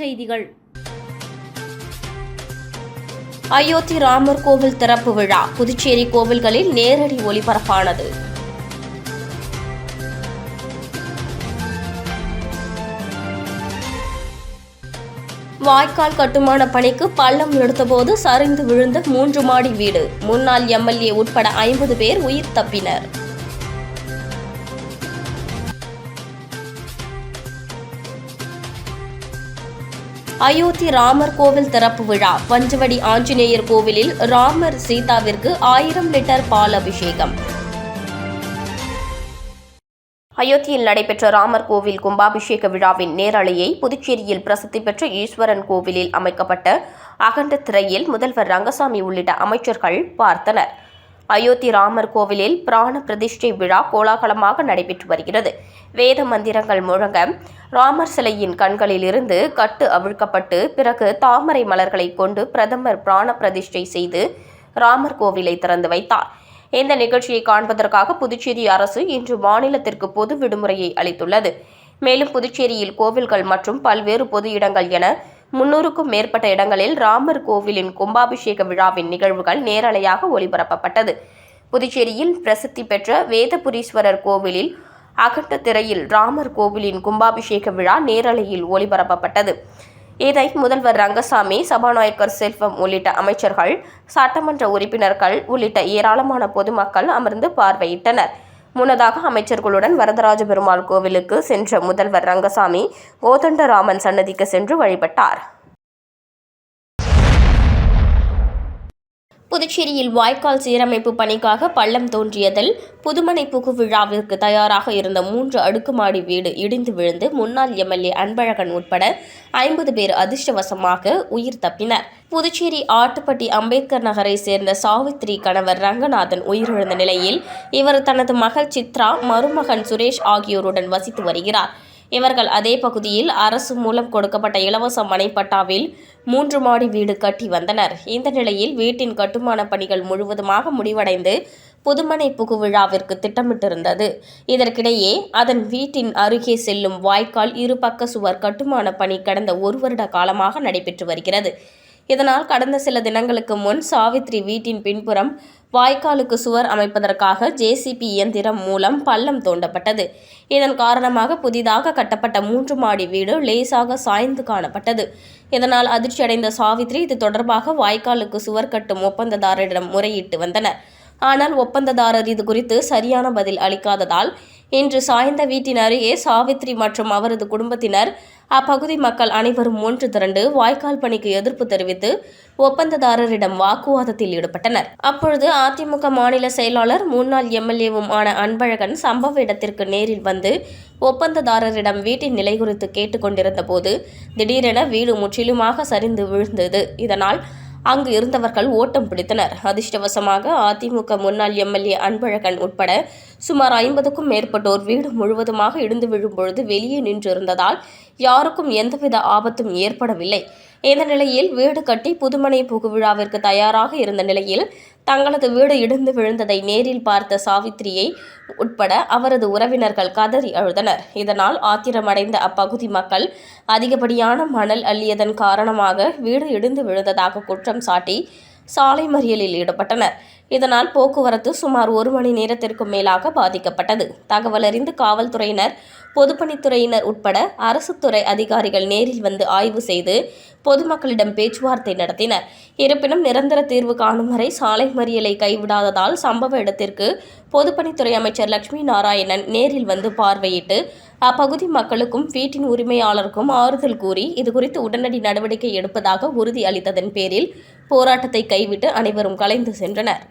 செய்திகள். அயோத்தி ராமர் கோவில் திறப்பு விழா புதுச்சேரி கோவில்களில் நேரடி ஒளிபரப்பானது. வாய்க்கால் கட்டுமான பணிக்கு பள்ளம் எடுத்தபோது சரிந்து விழுந்த மூன்று மாடி வீடு. முன்னாள் எம்எல்ஏ உட்பட ஐம்பது பேர் உயிர் தப்பினர். அயோத்தி ராமர் கோவில் திறப்பு விழா. பஞ்சவடி ஆஞ்சநேயர் கோவிலில் ராமர் சீதாவிற்கு ஆயிரம் லிட்டர் பால் அபிஷேகம் அயோத்தியில் நடைபெற்ற ராமர் கோவில் கும்பாபிஷேக விழாவின் நேரலையை புதுச்சேரியில் பிரசித்தி பெற்ற ஈஸ்வரன் கோவிலில் அமைக்கப்பட்ட அகண்ட திரையில் முதல்வர் ரங்கசாமி உள்ளிட்ட அமைச்சர்கள் பார்த்தனர். அயோத்தி ராமர் கோவிலில் பிராண பிரதிஷ்டை விழா கோலாகலமாக நடைபெற்று வருகிறது. வேத மந்திரங்கள் முழங்க ராமர் சிலையின் கண்களில் இருந்து கட்டு அவிழ்க்கப்பட்டு பிறகு தாமரை மலர்களை கொண்டு பிரதமர் பிராண பிரதிஷ்டை செய்து ராமர் கோவிலை திறந்து வைத்தார். இந்த நிகழ்ச்சியை காண்பதற்காக புதுச்சேரி அரசு இன்று மாநிலத்திற்கு பொது விடுமுறையை அளித்துள்ளது. மேலும் புதுச்சேரியில் கோவில்கள் மற்றும் பல்வேறு பொது இடங்கள் என முன்னூறுக்கும் மேற்பட்ட இடங்களில் ராமர் கோவிலின் கும்பாபிஷேக விழாவின் நிகழ்வுகள் நேரலையாக ஒளிபரப்பப்பட்டது. புதுச்சேரியில் பிரசித்தி பெற்ற வேதபுரீஸ்வரர் கோவிலில் அகட்ட திரையில் ராமர் கோவிலின் கும்பாபிஷேக விழா நேரலையில் ஒளிபரப்பப்பட்டது. இதை முதல்வர் ரங்கசாமி சபாநாயகர் செல்வம் உள்ளிட்ட அமைச்சர்கள் சட்டமன்ற உறுப்பினர்கள் உள்ளிட்ட ஏராளமான பொதுமக்கள் அமர்ந்து பார்வையிட்டனர். முன்னதாக அமைச்சர்களுடன் வரதராஜ பெருமாள் கோவிலுக்கு சென்ற முதல்வர் ரங்கசாமி கோதண்டராமன் சன்னதிக்கு சென்று வழிபட்டார். புதுச்சேரியில் வாய்க்கால் சீரமைப்பு பணிக்காக பள்ளம் தோன்றியதில் புதுமனை புகு விழாவிற்கு தயாராக இருந்த மூன்று அடுக்குமாடி வீடு இடிந்து விழுந்து முன்னாள் எம்எல்ஏ அன்பழகன் உட்பட ஐம்பது பேர் அதிர்ஷ்டவசமாக உயிர் தப்பினர். புதுச்சேரி ஆட்டுப்பட்டி அம்பேத்கர் நகரை சேர்ந்த சாவித்ரி கணவர் ரங்கநாதன் உயிரிழந்த நிலையில் இவர் தனது மகள் சித்ரா மருமகன் சுரேஷ் ஆகியோருடன் வசித்து வருகிறார். இவர்கள் அதே பகுதியில் அரசு மூலம் கொடுக்கப்பட்ட இலவச மனைப்பட்டாவில் மூன்று மாடி வீடு கட்டி வந்தனர். இந்த நிலையில் வீட்டின் கட்டுமான பணிகள் முழுவதுமாக முடிவடைந்து புதுமனை புகு விழாவிற்கு திட்டமிட்டிருந்தது. இதற்கிடையே அதன் வீட்டின் அருகே செல்லும் வாய்க்கால் இருபக்க சுவர் கட்டுமான பணி கடந்த ஒரு வருட காலமாக நடைபெற்று வருகிறது. இதனால் கடந்த சில தினங்களுக்கு முன் சாவித்ரி வீட்டின் பின்புறம் வாய்க்காலுக்கு சுவர் அமைப்பதற்காக ஜேசிபி இயந்திரம் மூலம் பள்ளம் தோண்டப்பட்டது. இதன் காரணமாக புதிதாக கட்டப்பட்ட மூன்று மாடி வீடு லேசாக சாய்ந்து காணப்பட்டது. இதனால் அதிர்ச்சியடைந்த சாவித்ரி இது தொடர்பாக வாய்க்காலுக்கு சுவர் கட்டும் ஒப்பந்ததாரரிடம் முறையிட்டு வந்தனர். ஆனால் ஒப்பந்ததாரர் இது குறித்து சரியான பதில் அளிக்காததால் இன்று சாய்ந்த வீட்டின் அருகே சாவித்ரி மற்றும் அவரது குடும்பத்தினர் அப்பகுதி மக்கள் அனைவரும் ஒன்று திரண்டு வாய்க்கால் பணிக்கு எதிர்ப்பு தெரிவித்து ஒப்பந்ததாரரிடம் வாக்குவாதத்தில் ஈடுபட்டனர். அப்பொழுது அதிமுக மாநில செயலாளர் முன்னாள் எம்எல்ஏவும் ஆன அன்பழகன் சம்பவ இடத்திற்கு நேரில் வந்து ஒப்பந்ததாரரிடம் வீட்டின் நிலை குறித்து கேட்டுக்கொண்டிருந்த போது திடீரென வீடு முற்றிலுமாக சரிந்து விழுந்தது. இதனால் அங்கு இருந்தவர்கள் ஓட்டம் பிடித்தனர். அதிர்ஷ்டவசமாக அதிமுக முன்னாள் எம்எல்ஏ அன்பழகன் உட்பட சுமார் ஐம்பதுக்கும் மேற்பட்டோர் வீடு முழுவதுமாக இடிந்து விழும் பொழுது வெளியே நின்றிருந்ததால் யாருக்கும் எந்தவித ஆபத்தும் ஏற்படவில்லை. இந்த நிலையில் வீடு கட்டி புதுமனை புகு விழாவிற்கு தயாராக இருந்த நிலையில் தங்களது வீடு இடிந்து விழுந்ததை நேரில் பார்த்த சாவித்திரியை உட்பட அவரது உறவினர்கள் கதறி அழுதனர். இதனால் ஆத்திரமடைந்த அப்பகுதி மக்கள் அதிகப்படியான மணல் அள்ளியதன் காரணமாக வீடு இடிந்து விழுந்ததாக குற்றம் சாட்டி சாலை மறியலில் ஈடுபட்டனர். இதனால் போக்குவரத்து சுமார் ஒரு மணி நேரத்திற்கும் மேலாக பாதிக்கப்பட்டது. தகவலறிந்து காவல்துறையினர் பொதுப்பணித்துறையினர் உட்பட அரசு துறை அதிகாரிகள் நேரில் வந்து ஆய்வு செய்து பொதுமக்களிடம் பேச்சுவார்த்தை நடத்தினர். இருப்பினும் நிரந்தர தீர்வு காணும் வரை சாலை மறியலை கைவிடாததால் சம்பவ இடத்திற்கு பொதுப்பணித்துறை அமைச்சர் லட்சுமி நாராயணன் நேரில் வந்து பார்வையிட்டு அப்பகுதி மக்களுக்கும் வீட்டின் உரிமையாளருக்கும் ஆறுதல் கூறி இதுகுறித்து உடனடி நடவடிக்கை எடுப்பதாக உறுதி அளித்ததன் பேரில் போராட்டத்தை கைவிட்டு அனைவரும் கலைந்து சென்றனர்.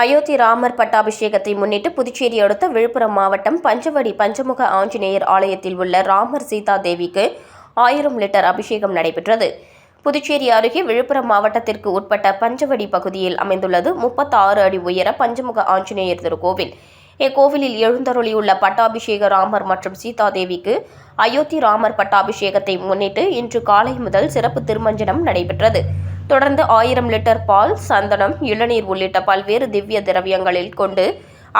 அயோத்தி ராமர் பட்டாபிஷேகத்தை முன்னிட்டு புதுச்சேரி அடுத்த விழுப்புரம் மாவட்டம் பஞ்சவடி பஞ்சமுக ஆஞ்சநேயர் ஆலயத்தில் உள்ள ராமர் சீதா தேவிக்கு ஆயிரம் லிட்டர் அபிஷேகம் நடைபெற்றது. புதுச்சேரி அருகே விழுப்புரம் மாவட்டத்திற்கு உட்பட்ட பஞ்சவடி பகுதியில் அமைந்துள்ளது முப்பத்தாறு அடி உயர பஞ்சமுக ஆஞ்சநேயர் திருக்கோவில். இக்கோவிலில் எழுந்தருளியுள்ள பட்டாபிஷேக ராமர் மற்றும் சீதா தேவிக்கு அயோத்தி ராமர் பட்டாபிஷேகத்தை முன்னிட்டு இன்று காலை முதல் சிறப்பு திருமஞ்சனம் நடைபெற்றது. தொடர்ந்து ஆயிரம் லிட்டர் பால் சந்தனம் இளநீர் உள்ளிட்ட பல்வேறு திவ்ய திரவியங்களில் கொண்டு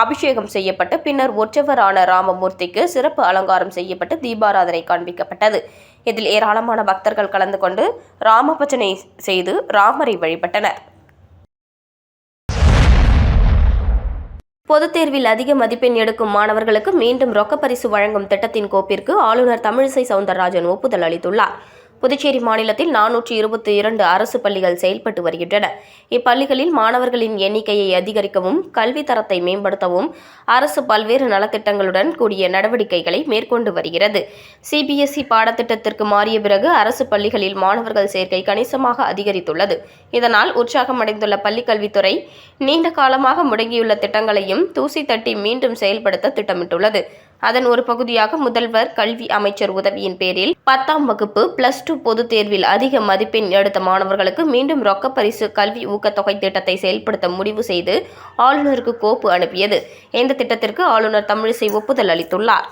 அபிஷேகம் செய்யப்பட்டு பின்னர் ஒற்றவரான ராமமூர்த்திக்கு சிறப்பு அலங்காரம் செய்யப்பட்டு தீபாராதனை காண்பிக்கப்பட்டது. இதில் ஏராளமான பக்தர்கள் கலந்து கொண்டு ராமபஜனை செய்து ராமரை வழிபட்டனர். பொதுத் தேர்வில் அதிக மதிப்பெண் எடுக்கும் மாணவர்களுக்கு மீண்டும் ரொக்க பரிசு வழங்கும் திட்டத்தின் கோப்பிற்கு ஆளுநர் தமிழிசை சவுந்தரராஜன் ஒப்புதல் அளித்துள்ளார். புதுச்சேரி மாநிலத்தில் நானூற்றி இருபத்தி இரண்டு அரசு பள்ளிகள் செயல்பட்டு வருகின்றன. இப்பள்ளிகளில் மாணவர்களின் எண்ணிக்கையை அதிகரிக்கவும் கல்வி தரத்தை மேம்படுத்தவும் அரசு பல்வேறு நலத்திட்டங்களுடன் கூடிய நடவடிக்கைகளை மேற்கொண்டு வருகிறது. சிபிஎஸ்இ பாடத்திட்டத்திற்கு மாறிய பிறகு அரசு பள்ளிகளில் மாணவர்கள் சேர்க்கை கணிசமாக அதிகரித்துள்ளது. இதனால் உற்சாகமடைந்துள்ள பள்ளிக்கல்வித்துறை நீண்ட காலமாக முடங்கியுள்ள திட்டங்களையும் தூசி தட்டி மீண்டும் செயல்படுத்த திட்டமிட்டுள்ளது. அதன் ஒரு பகுதியாக முதல்வர் கல்வி அமைச்சர் உதவியின் பேரில் பத்தாம் வகுப்பு பிளஸ் டூ பொதுத் தேர்வில் அதிக மதிப்பெண் எடுத்த மாணவர்களுக்கு மீண்டும் ரொக்க பரிசு கல்வி ஊக்கத்தொகை திட்டத்தை செயல்படுத்த முடிவு செய்து ஆளுநருக்கு கோப்பு அனுப்பியது. இந்த திட்டத்திற்கு ஆளுநர் தமிழிசை ஒப்புதல் அளித்துள்ளார்.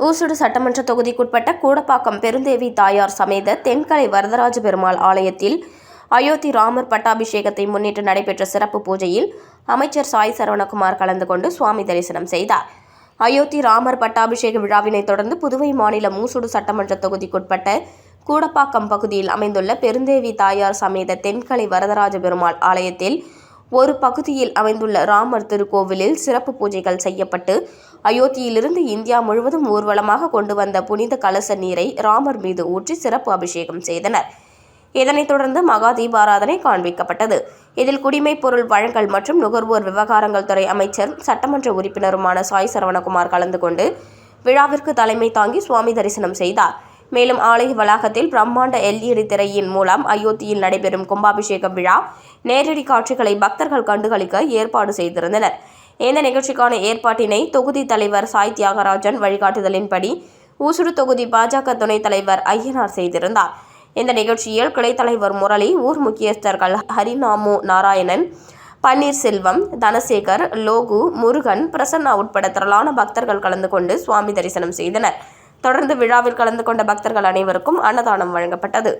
ஊசுடு சட்டமன்ற தொகுதிக்குட்பட்ட கூடப்பாக்கம் பெருந்தேவி தாயார் சமேத தென்கலை வரதராஜ பெருமாள் ஆலயத்தில் அயோத்தி ராமர் பட்டாபிஷேகத்தை முன்னிட்டு நடைபெற்ற சிறப்பு பூஜையில் அமைச்சர் சாய் சரவணகுமார் கலந்து கொண்டு சுவாமி தரிசனம் செய்தார். அயோத்தி ராமர் பட்டாபிஷேக விழாவினை தொடர்ந்து புதுவை மாநில மூசுடு சட்டமன்ற தொகுதிக்குட்பட்ட கூடப்பாக்கம் பகுதியில் அமைந்துள்ள பெருந்தேவி தாயார் சமேத தென்கலை வரதராஜ பெருமாள் ஆலயத்தில் ஒரு பகுதியில் அமைந்துள்ள ராமர் திருக்கோவிலில் சிறப்பு பூஜைகள் செய்யப்பட்டு அயோத்தியிலிருந்து இந்தியா முழுவதும் ஊர்வலமாக கொண்டு வந்த புனித கலச நீரை ராமர் மீது ஊற்றி சிறப்பு அபிஷேகம் செய்தனர். இதனைத் தொடர்ந்து மகா தீபாராதனை காண்பிக்கப்பட்டது. இதில் குடிமைப் பொருள் வழங்கல் மற்றும் நுகர்வோர் விவகாரங்கள் துறை அமைச்சர் சட்டமன்ற உறுப்பினருமான சாய் சரவணகுமார் கலந்து கொண்டு விழாவிற்கு தலைமை தாங்கி சுவாமி தரிசனம் செய்தார். மேலும் ஆலய வளாகத்தில் பிரம்மாண்ட எல்இடி திரையின் மூலம் அயோத்தியில் நடைபெறும் கும்பாபிஷேக விழா நேரடி காட்சிகளை பக்தர்கள் கண்டுகளிக்க ஏற்பாடு செய்திருந்தனர். இந்த நிகழ்ச்சிக்கான ஏற்பாட்டினை தொகுதி தலைவர் சாய் தியாகராஜன் வழிகாட்டுதலின்படி ஊசுடு தொகுதி பாஜக துணைத் தலைவர் ஐயனார் செய்திருந்தார். இந்த நிகழ்ச்சியில் கிளைத்தலைவர் முரளி ஊர் முக்கியஸ்தர்கள் ஹரிநாமு நாராயணன் பன்னீர்செல்வம் தனசேகர் லோகு முருகன் பிரசன்னா உட்பட திரளான பக்தர்கள் கலந்து கொண்டு சுவாமி தரிசனம் செய்தனர். தொடர்ந்து விழாவில் கலந்து கொண்ட பக்தர்கள் அனைவருக்கும் அன்னதானம் வழங்கப்பட்டது.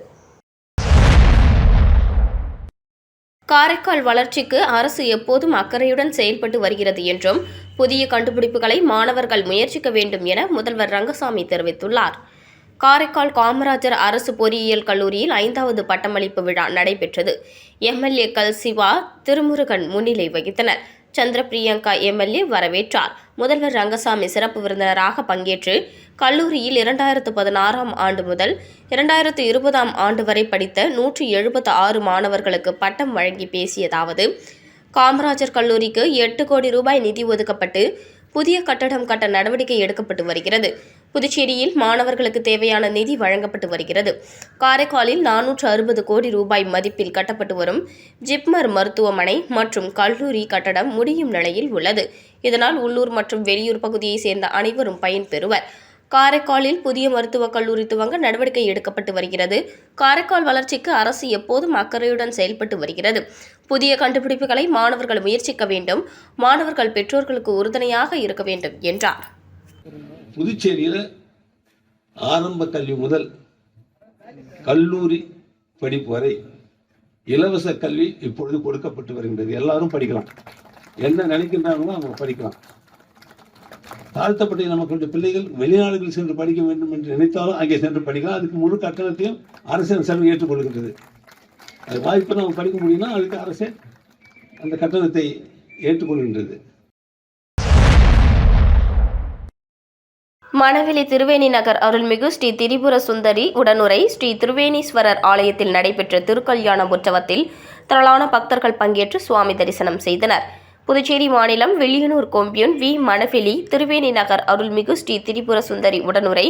காரைக்கால் வளர்ச்சிக்கு அரசு எப்போதும் அக்கறையுடன் செயல்பட்டு வருகிறது என்றும் புதிய கண்டுபிடிப்புகளை மாணவர்கள் முயற்சிக்க வேண்டும் என முதல்வர் ரங்கசாமி தெரிவித்துள்ளார். காரைக்கால் காமராஜர் அரசு பொறியியல் கல்லூரியில் ஐந்தாவது பட்டமளிப்பு விழா நடைபெற்றது. எம்எல்ஏக்கள் சிவா திருமுருகன் முன்னிலை வகித்தனர். சந்திர பிரியங்கா எம்எல்ஏ வரவேற்றார். முதல்வர் ரங்கசாமி சிறப்பு விருந்தினராக பங்கேற்று கல்லூரியில் இரண்டாயிரத்து பதினாறாம் ஆண்டு முதல் இரண்டாயிரத்து இருபதாம் ஆண்டு வரை படித்த நூற்றி எழுபத்து ஆறு மாணவர்களுக்கு பட்டம் வழங்கி பேசியதாவது காமராஜர் கல்லூரிக்கு எட்டு கோடி ரூபாய் நிதி ஒதுக்கப்பட்டு புதிய கட்டடம் கட்ட நடவடிக்கை எடுக்கப்பட்டு வருகிறது. புதுச்சேரியில் மாணவர்களுக்கு தேவையான நிதி வழங்கப்பட்டு வருகிறது. காரைக்காலில் நானூற்று அறுபது கோடி ரூபாய் மதிப்பில் கட்டப்பட்டு வரும் ஜிப்மர் மருத்துவமனை மற்றும் கல்லூரி கட்டடம் முடியும் நிலையில் உள்ளது. இதனால் உள்ளூர் மற்றும் வெளியூர் பகுதியைச் சேர்ந்த அனைவரும் பயன்பெறுவர் காரைக்காலில் புதிய மருத்துவக் கல்லூரி துவங்க நடவடிக்கை எடுக்கப்பட்டு வருகிறது. காரைக்கால் வளர்ச்சிக்கு அரசு எப்போதும் அக்கறையுடன் செயல்பட்டு வருகிறது. புதிய கண்டுபிடிப்புகளை மாணவர்கள் முயற்சிக்க வேண்டும். மாணவர்கள் பெற்றோர்களுக்கு உறுதுணையாக இருக்க வேண்டும் என்றார். புதுச்சேரியில் ஆரம்ப கல்வி முதல் கல்லூரி படிப்பு வரை இலவச கல்வி இப்பொழுது கொடுக்கப்பட்டு வருகின்றது. எல்லாரும் படிக்கலாம். என்ன நினைக்கின்றாங்களோ அவங்க படிக்கலாம். தாழ்த்தப்பட்ட நமக்குடைய பிள்ளைகள் வெளிநாடுகளில் சென்று படிக்க வேண்டும் என்று நினைத்தாலும் அங்கே சென்று படிக்கலாம். அதுக்கு முழு கட்டணத்தையும் அரசின் செலவு ஏற்றுக்கொள்கின்றது. அது வாய்ப்பு நம்ம படிக்க முடியும்னா அதுக்கு அரசே அந்த கட்டணத்தை ஏற்றுக்கொள்கின்றது. மணவெளி திருவேணி நகர் அருள்மிகு ஸ்ரீ திரிபுர சுந்தரி உடனுரை ஸ்ரீ திருவேணீஸ்வரர் ஆலயத்தில் நடைபெற்ற திருக்கல்யாண உற்சவத்தில் திரளான பக்தர்கள் பங்கேற்று சுவாமி தரிசனம் செய்தனர். புதுச்சேரி மாநிலம் வில்லியனூர் கொம்பியூன் வி. மணவெளி திருவேணி நகர் அருள்மிகு ஸ்ரீ திரிபுர சுந்தரி உடனுரை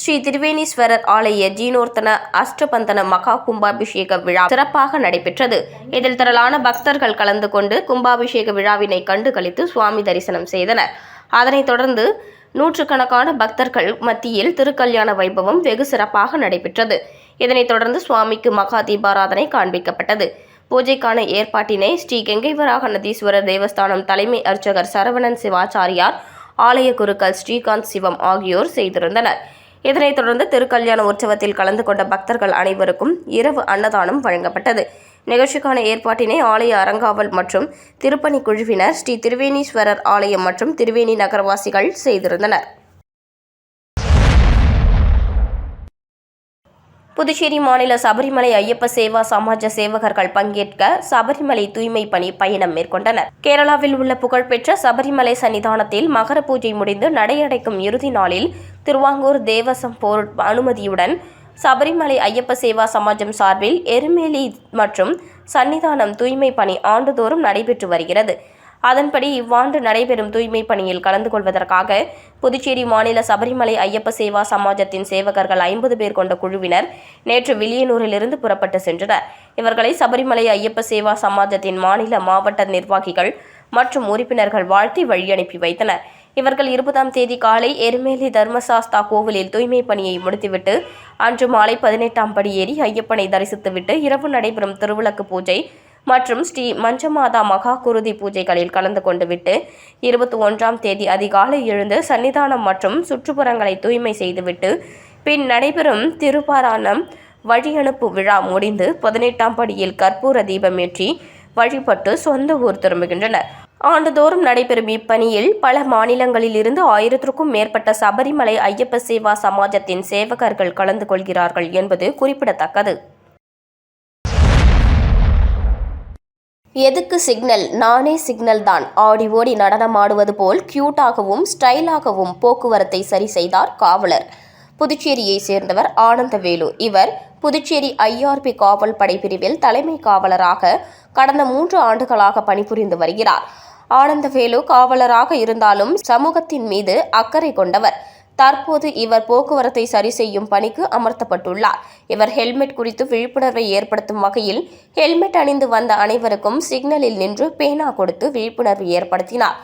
ஸ்ரீ திருவேணீஸ்வரர் ஆலய ஜீனோர்த்தன அஷ்டபந்தன மகா கும்பாபிஷேக விழா சிறப்பாக நடைபெற்றது. இதில் திரளான பக்தர்கள் கலந்து கொண்டு கும்பாபிஷேக விழாவினை கண்டு கழித்து சுவாமி தரிசனம் செய்தனர். அதனைத் தொடர்ந்து நூற்றுக்கணக்கான பக்தர்கள் மத்தியில் திருக்கல்யாண வைபவம் வெகு சிறப்பாக நடைபெற்றது. இதனைத் தொடர்ந்து சுவாமிக்கு மகா தீபாராதனை காண்பிக்கப்பட்டது. பூஜைக்கான ஏற்பாட்டினை ஸ்ரீ கெங்கைவராகநதீஸ்வரர் தேவஸ்தானம் தலைமை அர்ச்சகர் சரவணன் சிவாச்சாரியார் ஆலய குருக்கள் ஸ்ரீகாந்த் சிவம் ஆகியோர் செய்திருந்தனர். இதனைத் தொடர்ந்து திருக்கல்யாண உற்சவத்தில் கலந்து கொண்ட பக்தர்கள் அனைவருக்கும் இரவு அன்னதானம் வழங்கப்பட்டது. நிகழ்ச்சிக்கான ஏற்பாட்டினை ஆலய அறங்காவல் மற்றும் திருப்பணி குழுவினர் ஸ்ரீ திருவேணீஸ்வரர் ஆலயம் மற்றும் திருவேணி நகரவாசிகள் செய்திருந்தனர். புதுச்சேரி மாநில சபரிமலை ஐயப்ப சேவா சமாஜ சேவகர்கள் பங்கேற்க சபரிமலை தூய்மை பணி பயணம் மேற்கொண்டனர். கேரளாவில் உள்ள புகழ்பெற்ற சபரிமலை சன்னிதானத்தில் மகர பூஜை முடிந்து நடையடைக்கும் இறுதி நாளில் திருவாங்கூர் தேவசம் போர்ட் அனுமதியுடன் சபரிமலை ஐயப்ப சேவா சமாஜம் சார்பில் எருமேலி மற்றும் சன்னிதானம் தூய்மை பணி ஆண்டுதோறும் நடைபெற்று வருகிறது. அதன்படி இவ்வாண்டு நடைபெறும் தூய்மை பணியில் கலந்து கொள்வதற்காக புதுச்சேரி மாநில சபரிமலை ஐயப்ப சேவா சமாஜத்தின் சேவகர்கள் ஐம்பது பேர் கொண்ட குழுவினர் நேற்று வில்லியனூரிலிருந்து புறப்பட்டு சென்றனர். இவர்களை சபரிமலை ஐயப்ப சேவா சமாஜத்தின் மாநில மாவட்ட நிர்வாகிகள் மற்றும் உறுப்பினர்கள் வாழ்த்தி வழியனுப்பி வைத்தனர். இவர்கள் இருபதாம் தேதி காலை எருமேலி தர்மசாஸ்தா கோவிலில் தூய்மை பணியை முடித்துவிட்டு அன்று மாலை பதினெட்டாம் படி ஏறி ஐயப்பனை தரிசித்துவிட்டு இரவு நடைபெறும் திருவிளக்கு பூஜை மற்றும் ஸ்ரீ மஞ்சமாதா மகா குருதி பூஜைகளில் கலந்து கொண்டு விட்டு இருபத்தி ஒன்றாம் தேதி அதிகாலை எழுந்து சன்னிதானம் மற்றும் சுற்றுப்புறங்களை தூய்மை செய்துவிட்டு பின் நடைபெறும் திருப்பாராணம் வழியனுப்பு விழா முடிந்து பதினெட்டாம் படியில் கற்பூர தீபமேற்றி வழிபட்டு சொந்த ஊர் திரும்புகின்றனர். ஆண்டுதோறும் நடைபெறும் இப்பணியில் பல மாநிலங்களில் இருந்து ஆயிரத்திற்கும் மேற்பட்ட சபரிமலை ஐயப்ப சேவா சமாஜத்தின் சேவகர்கள் கலந்து கொள்கிறார்கள் என்பது குறிப்பிடத்தக்கது. எதுக்கு சிக்னல்? நானே சிக்னல் தான். ஆடி ஓடி நடனமாடுவது போல் கியூட்டாகவும் ஸ்டைலாகவும் போக்குவரத்தை சரி செய்தார் காவலர். புதுச்சேரியை சேர்ந்தவர் ஆனந்தவேலு. இவர் புதுச்சேரி ஐஆர்பி காவல் படைப்பிரிவில் தலைமை காவலராக கடந்த மூன்று ஆண்டுகளாக பணிபுரிந்து வருகிறார். ஆனந்தவேலு காவலராக இருந்தாலும் சமூகத்தின் மீது அக்கறை கொண்டவர். தற்போது இவர் போக்குவரத்தை சரி செய்யும் பணிக்கு அமர்த்தப்பட்டுள்ளார். இவர் ஹெல்மெட் குறித்து விழிப்புணர்வை ஏற்படுத்தும் வகையில் ஹெல்மெட் அணிந்து வந்த அனைவருக்கும் சிக்னலில் நின்று பேனா கொடுத்து விழிப்புணர்வு ஏற்படுத்தினார்.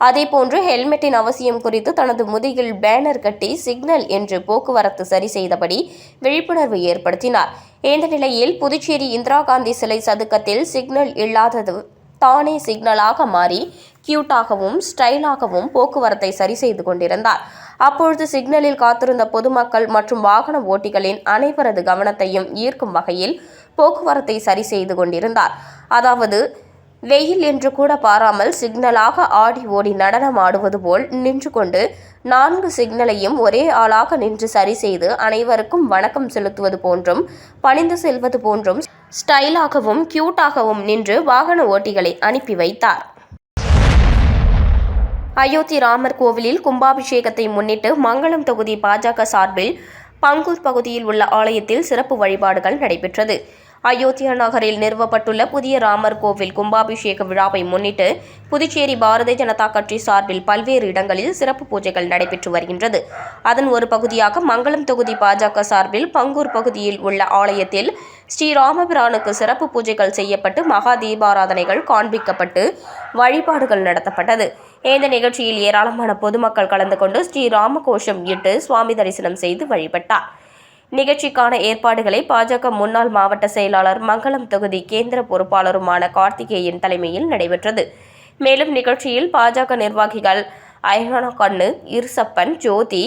அதேபோன்று ஹெல்மெட்டின் அவசியம் குறித்து தனது முதுகில் பேனர் கட்டி சிக்னல் என்று போக்குவரத்து சரி செய்தபடி விழிப்புணர்வு ஏற்படுத்தினார். இந்த நிலையில் புதுச்சேரி இந்திரா காந்தி சிலை சதுக்கத்தில் சிக்னல் இல்லாதது தானே சிக்னலாக மாறி கியூட்டாகவும் ஸ்டைலாகவும் போக்குவரத்தை சரி செய்து கொண்டிருந்தார். அப்பொழுது சிக்னலில் காத்திருந்த பொதுமக்கள் மற்றும் வாகன ஓட்டிகளின் அனைவரது கவனத்தையும் ஈர்க்கும் வகையில் போக்குவரத்தை சரி செய்து கொண்டிருந்தார். அதாவது வெயில் என்று கூட பாராமல் சிக்னலாக ஆடி ஓடி நடனம் ஆடுவது போல் நின்று கொண்டு நான்கு சிக்னலையும் ஒரே ஆளாக நின்று சரி செய்து அனைவருக்கும் வணக்கம் செலுத்துவது போன்றும் பணிந்து செல்வது போன்றும் ஸ்டைலாகவும் கியூட்டாகவும் நின்று வாகன ஓட்டிகளை அனுப்பி வைத்தார். அயோத்தி ராமர் கோவிலில் கும்பாபிஷேகத்தை முன்னிட்டு மங்களம் தொகுதி பாஜக சார்பில் பங்கூர் பகுதியில் உள்ள ஆலயத்தில் சிறப்பு வழிபாடுகள் நடைபெற்றது. அயோத்தியா நகரில் நிறுவப்பட்டுள்ள புதிய ராமர் கோவில் கும்பாபிஷேக விழாவை முன்னிட்டு புதுச்சேரி பாரதிய ஜனதா கட்சி சார்பில் பல்வேறு இடங்களில் சிறப்பு பூஜைகள் நடைபெற்று வருகின்றது. அதன் ஒரு பகுதியாக மங்களம் தொகுதி பாஜக சார்பில் பங்கூர் பகுதியில் உள்ள ஆலயத்தில் ஸ்ரீ ராமபிரானுக்கு சிறப்பு பூஜைகள் செய்யப்பட்டு மகா தீபாராதனைகள் காண்பிக்கப்பட்டு வழிபாடுகள் நடத்தப்பட்டது. இந்த நிகழ்ச்சியில் ஏராளமான பொதுமக்கள் கலந்து கொண்டு ஸ்ரீ ராமகோஷம் இட்டு சுவாமி தரிசனம் செய்து வழிபட்டார். நிகழ்ச்சிக்கான ஏற்பாடுகளை பாஜக முன்னாள் மாவட்ட செயலாளர் மங்களம் தொகுதி கேந்திர பொறுப்பாளருமான கார்த்திகேயன் தலைமையில் நடைபெற்றது. மேலும் நிகழ்ச்சியில் பாஜக நிர்வாகிகள் ஐஹானா கண்ணு இருசப்பன் ஜோதி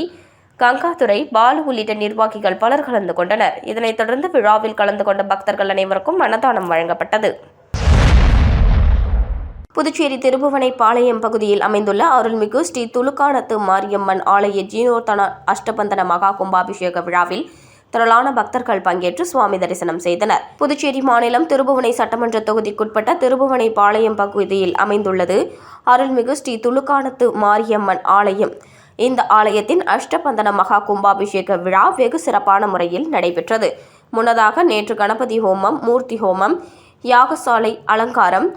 கங்காதுரை பாலு உள்ளிட்ட நிர்வாகிகள் பலர் கலந்து கொண்டனர். இதனைத் தொடர்ந்து விழாவில் கலந்து கொண்ட பக்தர்கள் அனைவருக்கும் அன்னதானம் வழங்கப்பட்டது. புதுச்சேரி திருபுவனை பாளையம் பகுதியில் அமைந்துள்ள அருள்மிகு ஸ்ரீ துலுக்கானத்து மாரியம்மன் ஆலய ஜீனோத்தன அஷ்டபந்தன மகா கும்பாபிஷேக விழாவில் திரளான பக்தர்கள் பங்கேற்று சுவாமி தரிசனம் செய்தனர். புதுச்சேரி மாநிலம் திருபுவனை சட்டமன்ற தொகுதிக்குட்பட்ட திருபுவனை பாளையம் பகுதியில் அமைந்துள்ளது அருள்மிகு ஸ்ரீ துலுக்கானத்து மாரியம்மன் ஆலயம். இந்த ஆலயத்தின் அஷ்டபந்தன மகா கும்பாபிஷேக விழா வெகு சிறப்பான முறையில் நடைபெற்றது. முன்னதாக நேற்று கணபதி ஹோமம் மூர்த்தி ஹோமம் யாகசாலை அலங்காரம்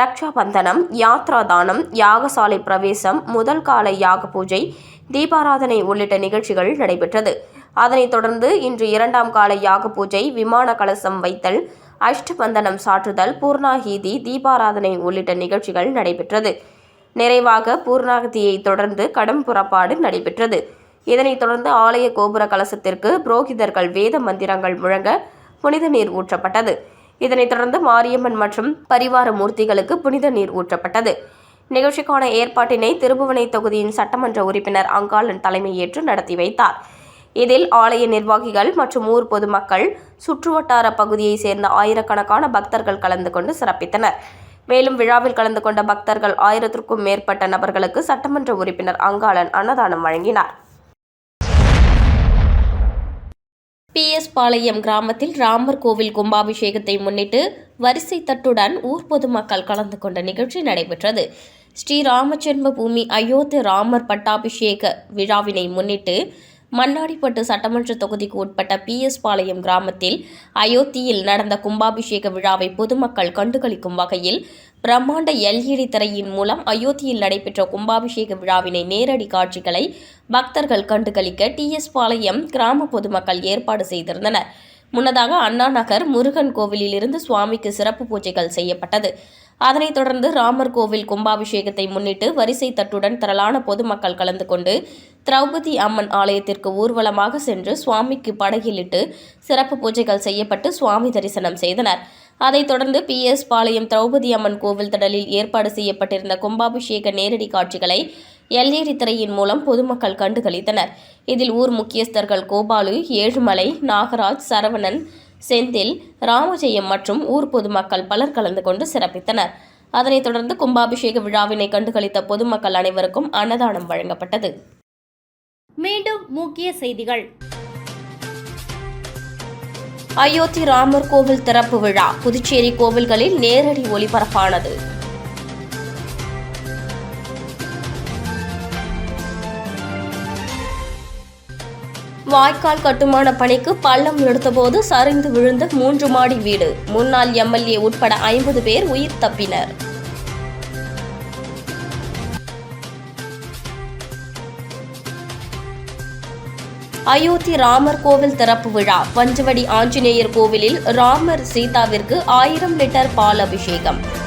ரக்ஷா பந்தனம் யாத்ரா தானம் யாகசாலை பிரவேசம் முதல் கால யாக பூஜை தீபாராதனை உள்ளிட்ட நிகழ்ச்சிகள் நடைபெற்றது. அதனைத் தொடர்ந்து இன்று இரண்டாம் கால யாக பூஜை விமான கலசம் வைத்தல் அஷ்டபந்தனம் சாற்றுதல் பூர்ணாகீதி தீபாராதனை உள்ளிட்ட நிகழ்ச்சிகள் நடைபெற்றது. நிறைவாக பூர்ணாகதியை தொடர்ந்து கடம் புறப்பாடு நடைபெற்றது. இதனைத் தொடர்ந்து ஆலய கோபுர கலசத்திற்கு புரோகிதர்கள் வேத மந்திரங்கள் முழங்க புனித நீர் ஊற்றப்பட்டது. இதனைத் தொடர்ந்து மாரியம்மன் மற்றும் பரிவார மூர்த்திகளுக்கு புனித நீர் ஊற்றப்பட்டது. நிகழ்ச்சிக்கான ஏற்பாட்டினை திருபுவனை தொகுதியின் சட்டமன்ற உறுப்பினர் அங்காளன் தலைமையேற்று நடத்தி வைத்தார். இதில் ஆலய நிர்வாகிகள் மற்றும் ஊர் பொதுமக்கள் சுற்றுவட்டார பகுதியைச் சேர்ந்த ஆயிரக்கணக்கான பக்தர்கள் கலந்து கொண்டு சிறப்பித்தனர். மேலும் விழாவில் கலந்து கொண்ட பக்தர்கள் ஆயிரத்திற்கும் மேற்பட்ட நபர்களுக்கு சட்டமன்ற உறுப்பினர் அங்காளன் அன்னதானம் வழங்கினார். பிஎஸ் பாளையம் கிராமத்தில் ராமர் கோவில் கும்பாபிஷேகத்தை முன்னிட்டு வரிசை தட்டுடன் ஊர் பொதுமக்கள் கலந்து கொண்ட நிகழ்ச்சி நடைபெற்றது. ஸ்ரீ ராமஜென்ம பூமி அயோத்தி ராமர் பட்டாபிஷேக விழாவினை முன்னிட்டு மண்ணாடிப்பட்டு சட்டமன்ற தொகுதிக்கு உட்பட்ட பிஎஸ் பாளையம் கிராமத்தில் அயோத்தியில் நடந்த கும்பாபிஷேக விழாவை பொதுமக்கள் கண்டுகளிக்கும் வகையில் பிரம்மாண்ட எல்இடி திரையின் மூலம் அயோத்தியில் நடைபெற்ற கும்பாபிஷேக விழாவினை நேரடி காட்சிகளை பக்தர்கள் கண்டுகளிக்க டிஎஸ் பாளையம் கிராம பொதுமக்கள் ஏற்பாடு செய்திருந்தனர். முன்னதாக அண்ணா நகர் முருகன் கோவிலில் இருந்து சுவாமிக்கு சிறப்பு பூஜைகள் செய்யப்பட்டது. அதனைத் தொடர்ந்து ராமர் கோவில் கும்பாபிஷேகத்தை முன்னிட்டு வரிசை தட்டுடன் திரளான பொதுமக்கள் கலந்து கொண்டு திரௌபதி அம்மன் ஆலயத்திற்கு ஊர்வலமாக சென்று சுவாமிக்கு படகிலிட்டு சிறப்பு பூஜைகள் செய்யப்பட்டு சுவாமி தரிசனம் செய்தனர். அதைத் தொடர்ந்து பி எஸ் பாளையம் திரௌபதி அம்மன் கோவில் திடலில் ஏற்பாடு செய்யப்பட்டிருந்த கும்பாபிஷேக நேரடி காட்சிகளை எல்ஏரி திரையின் மூலம் பொதுமக்கள் கண்டுகளித்தனர். இதில் ஊர் முக்கியஸ்தர்கள் கோபாலு ஏழுமலை நாகராஜ் சரவணன் செந்தில் ராமஜெயம் மற்றும் ஊர் பொதுமக்கள் பலர் கலந்து கொண்டு சிறப்பித்தனர். அதனைத் தொடர்ந்து கும்பாபிஷேக விழாவினை கண்டுகளித்த பொதுமக்கள் அனைவருக்கும் அன்னதானம் வழங்கப்பட்டது. மீண்டும் முக்கிய செய்திகள். அயோத்தி ராமர் கோவில் திறப்பு விழா புதுச்சேரி கோவில்களில் நேரடி ஒளிபரப்பானது. வாய்க்கால் கட்டுமான பணிக்கு பள்ளம் எடுத்தபோது சரிந்து விழுந்த மூன்று மாடி வீடு. முன்னாள் எம்எல்ஏ உட்பட ஐம்பது பேர் உயிர் தப்பினர். அயோத்தி ராமர் கோவில் திறப்பு விழா. பஞ்சவடி ஆஞ்சநேயர் கோவிலில் ராமர் சீதாவிற்கு ஆயிரம் லிட்டர் பால் அபிஷேகம்.